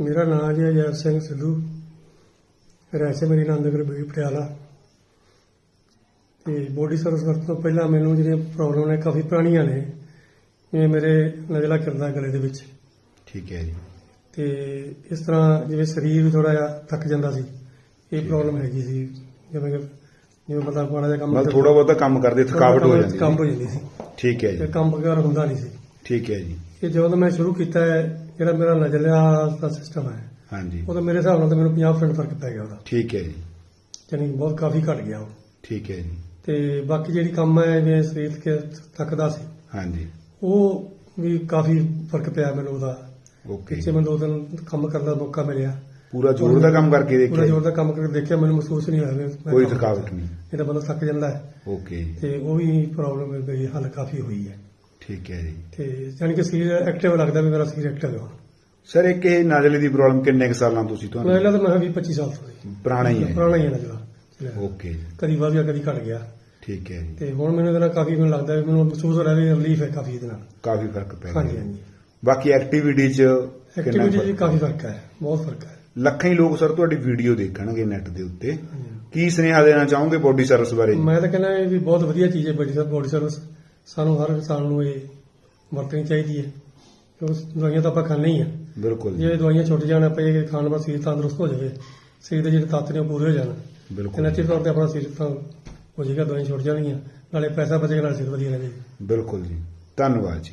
ਮੇਰਾ ਨਾਮ ਜੀ ਅਜੈਬ ਸਿੰਘ ਸਿੱਧੂ। ਰਹਿਸੇ ਮੇਰੀ ਆਨੰਦਗੜ ਬੀ ਪਟਿਆਲਾ। ਤੇ ਬੋਡੀ ਸਰਵਿਸ ਵਰਤਣ ਤੋਂ ਪਹਿਲਾਂ ਮੈਨੂੰ ਜਿਹੜੀਆਂ ਪ੍ਰੋਬਲਮ ਨੇ ਕਾਫੀ ਪੁਰਾਣੀਆਂ ਨੇ ਜਿਵੇਂ ਮੇਰੇ ਨਜ਼ਲਾ ਕਿਰਦਾ ਗਲੇ ਦੇ ਵਿੱਚ। ਠੀਕ ਹੈ ਜੀ। ਤੇ ਇਸ ਤਰ੍ਹਾਂ ਜਿਵੇਂ ਸਰੀਰ ਥੋੜਾ ਜਿਹਾ ਥੱਕ ਜਾਂਦਾ ਸੀ ਇਹ ਪ੍ਰੋਬਲਮ ਹੈਗੀ ਸੀ। ਜਿਵੇਂ ਕਿ ਜਿਵੇਂ ਬੰਦਾ ਮਾੜਾ ਜਿਹਾ ਕੰਮ ਮਤਲਬ ਥੋੜਾ ਬਹੁਤਾ ਕੰਮ ਕਰਦੇ ਥਕਾਵਟ ਹੋ ਜਾਂਦੀ ਕੰਮ ਹੋ ਜਾਂਦੀ ਸੀ। ਠੀਕ ਹੈ ਤੇ ਜੀ ਕੰਮ ਵਗੈਰਾ ਹੁੰਦਾ ਨਹੀਂ ਸੀ। ਠੀਕ ਹੈ ਜੀ। ਇਹ ਜਦੋਂ ਮੈਂ ਸ਼ੁਰੂ ਕੀਤਾ ਹੈ ਜਿਹੜਾ ਮੇਰਾ ਨਜ਼ਲਾ ਦਾ ਸਿਸਟਮ ਹੈ ਹਾਂਜੀ। ਉਹ ਤਾਂ ਮੇਰੇ ਹਿਸਾਬ ਨਾਲ ਤਾਂ ਮੈਨੂੰ 50% ਫ਼ਰਕ ਪੈ ਗਿਆ ਉਹਦਾ। ਠੀਕ ਹੈ ਜੀ। ਯਾਨੀ ਬਹੁਤ ਕਾਫੀ ਘਟ ਗਿਆ ਉਹ। ਠੀਕ ਹੈ ਜੀ। ਤੇ ਬਾਕੀ ਜਿਹੜੀ ਕੰਮ ਹੈ ਜਿਵੇਂ ਸਰੀਰ ਕੇ ਥੱਕਦਾ ਸੀ ਹਾਂਜੀ। ਉਹ ਵੀ ਕਾਫੀ ਫ਼ਰਕ ਪਿਆ ਮੈਨੂੰ ਉਹਦਾ। ਓਕੇ ਪਿੱਛੇ ਮੈਨੂੰ ਦੋ ਦਿਨ ਕੰਮ ਕਰਨ ਦਾ ਮੌਕਾ ਮਿਲਿਆ। ਪੂਰਾ ਜ਼ੋਰ ਦਾ ਕੰਮ ਕਰਕੇ ਪੂਰਾ ਦੇਖਿਆ ਜ਼ੋਰ? ਦਾ ਕੰਮ ਕਰਕੇ ਦੇਖਿਆ ਮੈਨੂੰ ਮਹਿਸੂਸ ਨਹੀਂ ਹੋਇਆ ਵੀ ਮੈਂ ਕੋਈ ਕੰਮ ਥਕਾਵਟ ਕੀਤਾ। ਨਹੀਂ। ਇਹ ਤਾਂ ਬੰਦਾ ਥੱਕ ਜਾਂਦਾ ਹੈ। ਓਕੇ ਜੀ ਤੇ ਉਹ ਵੀ ਪ੍ਰੋਬਲਮ ਗਈ ਹੱਲ ਕਾਫੀ ਹੋਈ ਹੈ। ਠੀਕ ਹੈ ਜੀ। ਤੇ ਯਾਨੀ ਕਿ ਸਰੀਰ ਐਕਟਿਵ ਲੱਗਦਾ ਵੀ ਮੇਰਾ ਸਰੀਰ ਐਕਟਿਵ ਹੈ। ਸਰ ਇੱਕ ਇਹ ਨਾਜ਼ਲੇ ਦੀ ਪ੍ਰੋਬਲਮ ਕਿੰਨੇ ਕੁ ਸਾਲਾਂ ਤੋਂ ਸੀ ਤੁਹਾਨੂੰ? ਪਹਿਲਾਂ ਤਾਂ ਮੈਂ 20 25 ਸਾਲ ਤੋਂ ਸੀ। ਪੁਰਾਣਾ ਹੀ ਹੈ। ਪੁਰਾਣਾ ਹੀ ਹੈ ਨਜ਼ਲਾ ਓਕੇ ਜੀ। ਕਦੀ ਵਧ ਗਿਆ ਕਦੀ ਘਟ ਗਿਆ। ਠੀਕ ਹੈ ਜੀ। ਤੇ ਹੁਣ ਮੈਨੂੰ ਇਹਦੇ ਨਾਲ ਕਾਫੀ ਮੈਨੂੰ ਲੱਗਦਾ ਵੀ ਮੈਨੂੰ ਮਹਿਸੂਸ ਹੋ ਰਿਹਾ ਵੀ ਰਿਲੀਫ ਹੈ ਕਾਫੀ ਇਹਦੇ ਨਾਲ। ਕਾਫੀ ਫ਼ਰਕ ਪੈ ਗਿਆ ਹਾਂਜੀ ਬਾਕੀ ਐਕਟੀਵਿਟੀ 'ਚ ਐਕਟੀਵਿਟੀ ਫ਼ਰਕ? ਕਾਫੀ ਫ਼ਰਕ ਹੈ ਬਹੁਤ ਫ਼ਰਕ ਹੈ। ਲੱਖਾਂ ਹੀ ਲੋਕ ਸਰ ਤੁਹਾਡੀ ਵੀਡੀਓ ਦੇਖਣਗੇ ਨੈਟ ਦੇ ਉੱਤੇ। ਕੀ ਸੁਨੇਹਾ ਦੇਣਾ ਚਾਹੋਗੇ ਬੋਡੀ ਸਰਵਿਸ ਬਾਰੇ? ਮੈਂ ਤਾਂ ਕਹਿੰਦਾ ਇਹ ਵੀ ਬਹੁਤ ਵਧੀਆ ਚੀਜ਼ ਹੈ ਬੋਡੀ ਸਰਵਿਸ ਸਾਨੂੰ ਹਰ ਇਨਸਾਨ ਨੂੰ ਇਹ ਵਰਤਣੀ ਚਾਹੀਦੀ ਹੈ। ਕਿਉਂਕਿ ਦਵਾਈਆਂ ਤਾਂ ਆਪਾਂ ਖਾਂਦੇ ਹੀ ਆ ਬਿਲਕੁਲ ਜੀ। ਦਵਾਈਆਂ ਛੁੱਟ ਜਾਣ ਆਪਾਂ ਇਹ ਖਾਣ ਨਾਲ ਸਰੀਰ ਤੰਦਰੁਸਤ ਹੋ ਜਾਵੇ। ਸਰੀਰ ਦੇ ਜਿਹੜੇ ਤੱਤ ਨੇ ਉਹ ਪੂਰੇ ਹੋ ਜਾਣ। ਬਿਲਕੁਲ ਨੈਚੁਰਲ ਤੌਰ ਤੇ ਆਪਣਾ ਸਰੀਰ ਤਾਂ ਹੋ ਜਾਏਗਾ ਦਵਾਈਆਂ ਛੁੱਟ ਜਾਣਗੀਆਂ। ਨਾਲੇ ਪੈਸਾ ਬਚੇਗਾ ਨਾਲੇ ਸਿਹਤ ਵਧੀਆ ਰਹੇਗੀ ਬਿਲਕੁਲ ਜੀ। ਧੰਨਵਾਦ ਜੀ।